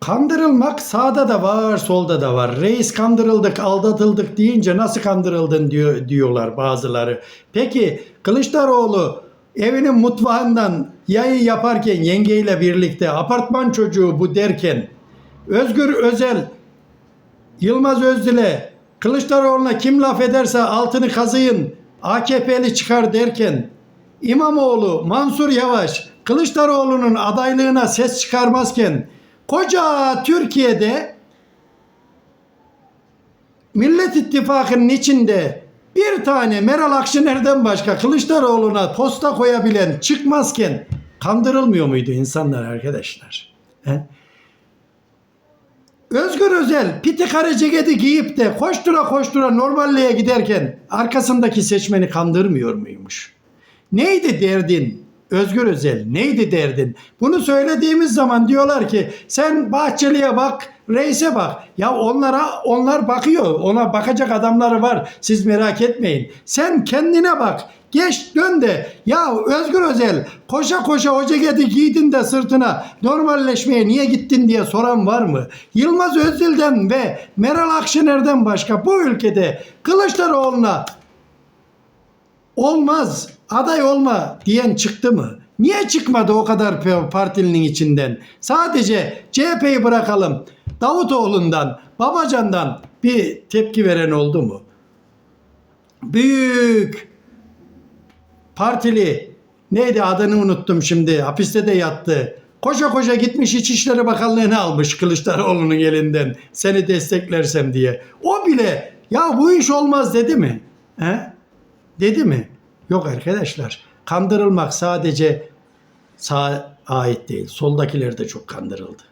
Kandırılmak sağda da var, solda da var. Reis kandırıldık, aldatıldık deyince nasıl kandırıldın diyor, diyorlar bazıları. Peki Kılıçdaroğlu evinin mutfağından yayı yaparken yengeyle birlikte apartman çocuğu bu derken Özgür Özel, Yılmaz Özdil'e Kılıçdaroğlu'na kim laf ederse altını kazıyın AKP'li çıkar derken İmamoğlu, Mansur Yavaş, Kılıçdaroğlu'nun adaylığına ses çıkarmazken koca Türkiye'de Millet İttifakı'nın içinde bir tane Meral Akşener'den başka Kılıçdaroğlu'na posta koyabilen çıkmazken kandırılmıyor muydu insanlar arkadaşlar? He? Özgür Özel piti kare ceketi giyip de koştura koştura normalliğe giderken arkasındaki seçmeni kandırmıyor muymuş? Neydi derdin? Özgür Özel neydi derdin? Bunu söylediğimiz zaman diyorlar ki sen Bahçeli'ye bak, reise bak. Ya onlara onlar bakıyor. Ona bakacak adamları var. Siz merak etmeyin. Sen kendine bak. Geç dön de ya Özgür Özel koşa koşa o ceketi giydin de sırtına normalleşmeye niye gittin diye soran var mı? Yılmaz Özdil'den ve Meral Akşener'den başka bu ülkede Kılıçdaroğlu'na olmaz aday olma diyen çıktı mı? Niye çıkmadı o kadar partinin içinden? Sadece CHP'yi bırakalım. Davutoğlu'ndan, Babacan'dan bir tepki veren oldu mu? Büyük partili neydi adını unuttum şimdi hapiste de yattı. Koşa koşa gitmiş İçişleri Bakanlığı'nı almış Kılıçdaroğlu'nun elinden seni desteklersem diye. O bile ya bu iş olmaz dedi mi? He? Dedi mi? Yok arkadaşlar. Kandırılmak sadece sağa ait değil. Soldakiler de çok kandırıldı.